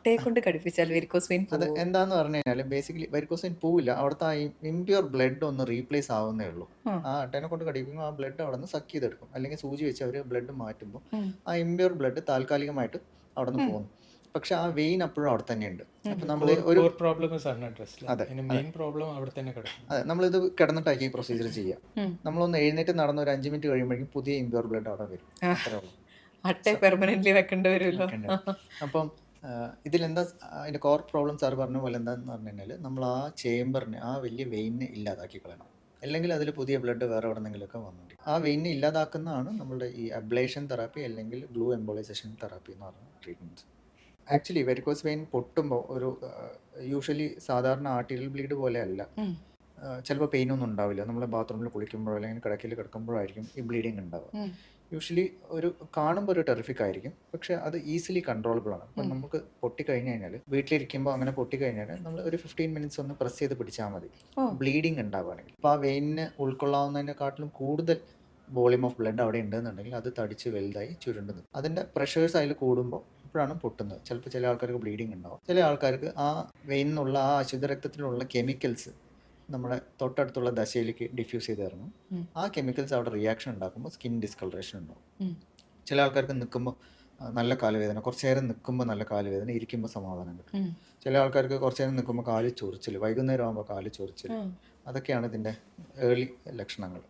കുട്ടിയെ കൊണ്ട് കടിപ്പിച്ചാൽ varicose vein അത് എന്താന്ന് പറഞ്ഞു കഴിഞ്ഞാൽ ബേസിക്കലി വെരിക്കോസിൻ പോവില്ല. അവിടുത്തെ ആ ഇംപ്യൂർ ബ്ലഡ് ഒന്ന് റീപ്ലേസ് ആവുന്നേ ഉള്ളൂ. ആ. അട്ടേനെ കൊണ്ട് കടിക്കുമ്പോൾ ആ ബ്ലഡ് അവിടെ നിന്ന് സക്ക് ചെയ്തെടുക്കും. അല്ലെങ്കിൽ സൂചി വെച്ച് അവർ ബ്ലഡ് മാറ്റുമ്പോൾ. ആ ഇംപ്യൂർ ബ്ലഡ് താൽക്കാലികമായിട്ട് അവിടെ നിന്ന് പോകുന്നു പക്ഷെ ആ വെയിൻ അപ്പോഴും അവിടെ തന്നെയുണ്ട്. അപ്പൊ നമ്മൾ ഒരു പ്രോബ്ലം അതെ, മെയിൻ പ്രോബ്ലം അവിടെ തന്നെ കിടക്കും. അതെ നമ്മളിത് കിടന്നിട്ടാക്കി ഈ പ്രൊസീജിയർ ചെയ്യാം. നമ്മളൊന്ന് എഴുന്നേറ്റ് നടന്ന ഒരു അഞ്ച് മിനിറ്റ് കഴിയുമ്പോഴേക്കും പുതിയ ഇംപ്യൂർ ബ്ലഡ് അവിടെ വരും. അത്രേ ഉള്ളൂ. അട്ടയെ പെർമനന്റ്ലി വെക്കേണ്ടി വരുമല്ലോ. അപ്പം ഇതിലെന്താ അതിന്റെ കോർ പ്രോബ്ലം സാർ പറഞ്ഞ പോലെ എന്താന്ന് പറഞ്ഞു കഴിഞ്ഞാൽ നമ്മൾ ആ ചേമ്പറിനെ ആ വലിയ വെയിനെ ഇല്ലാതാക്കി കളയണം. അല്ലെങ്കിൽ അതിൽ പുതിയ ബ്ലഡ് വേറെ എവിടെ നിന്നെങ്കിലുമൊക്കെ വന്നിട്ട്. ആ വെയിനെ ഇല്ലാതാക്കുന്നതാണ് നമ്മുടെ ഈ അബ്ലേഷൻ തെറാപ്പി അല്ലെങ്കിൽ ഗ്ലൂ എംബോളൈസേഷൻ തെറാപ്പി എന്ന് പറഞ്ഞ ട്രീറ്റ്മെന്റ്സ് ആക്ച്വലി വെരിക്കോസ് വെയിൻ പൊട്ടുമ്പോൾ ഒരു യൂഷ്വലി സാധാരണ ആർട്ടിയൽ ബ്ലീഡ് പോലെ അല്ല. ഉം. ചിലപ്പോൾ പെയിനൊന്നും ഉണ്ടാവില്ല. നമ്മൾ ബാത്റൂമിൽ കുളിക്കുമ്പോഴോ അല്ലെങ്കിൽ കിടക്കയിൽ കിടക്കുമ്പോഴോ ആയിരിക്കും ഈ ബ്ലീഡിങ് ഉണ്ടാവുക. യൂഷ്വലി ഒരു കാണുമ്പോൾ ഒരു ടെറിഫിക് ആയിരിക്കും. പക്ഷെ അത് ഈസിലി കൺട്രോളബിൾ ആണ്. അപ്പം നമുക്ക് പൊട്ടിക്കഴിഞ്ഞ് കഴിഞ്ഞാൽ വീട്ടിലിരിക്കുമ്പോൾ അങ്ങനെ പൊട്ടിക്കഴിഞ്ഞാൽ നമ്മൾ ഒരു ഫിഫ്റ്റീൻ മിനിറ്റ്സ് ഒന്ന് പ്രസ് ചെയ്ത് പിടിച്ചാൽ മതി. ബ്ലീഡിങ് ഉണ്ടാവുകയാണെങ്കിൽ. അപ്പോൾ ആ വെയിനിന് ഉൾക്കൊള്ളാവുന്നതിനെക്കാട്ടിലും കൂടുതൽ വോളിയം ഓഫ് ബ്ലഡ് അവിടെ ഉണ്ടെന്നുണ്ടെങ്കിൽ അത് തടിച്ച് വലുതായി ചുരുണ്ടുന്നു. അതിന്റെ പ്രഷേഴ്സ് അതിൽ കൂടുമ്പോൾ അപ്പോഴാണ് പൊട്ടുന്നത്. ചിലപ്പോൾ ചില ആൾക്കാർക്ക് ബ്ലീഡിങ് ഉണ്ടാവും. ചില ആൾക്കാർക്ക് ആ വെയിനിൽ നിന്നുള്ള ആ അശുദ്ധ രക്തത്തിലുള്ള കെമിക്കൽസ് നമ്മുടെ തൊട്ടടുത്തുള്ള ദശയിലേക്ക് ഡിഫ്യൂസ് ചെയ്ത് തരണം ആ കെമിക്കൽസ് അവിടെ റിയാക്ഷൻ ഉണ്ടാക്കുമ്പോൾ സ്കിൻ ഡിസ്കളറേഷൻ ഉണ്ടാവും. ചില ആൾക്കാർക്ക് നിൽക്കുമ്പോൾ നല്ല കാലുവേദന കുറച്ചേരം നിൽക്കുമ്പോൾ നല്ല കാലുവേദന ഇരിക്കുമ്പോൾ സമാധാനം കിട്ടും. ചില ആൾക്കാർക്ക് കുറച്ചേരം നിൽക്കുമ്പോൾ കാൽ ചൊറിച്ചിൽ വൈകുന്നേരം ആകുമ്പോൾ കാൽ ചൊറിച്ചിൽ. അതൊക്കെയാണ് ഇതിന്റെ ഏർലി ലക്ഷണങ്ങൾ.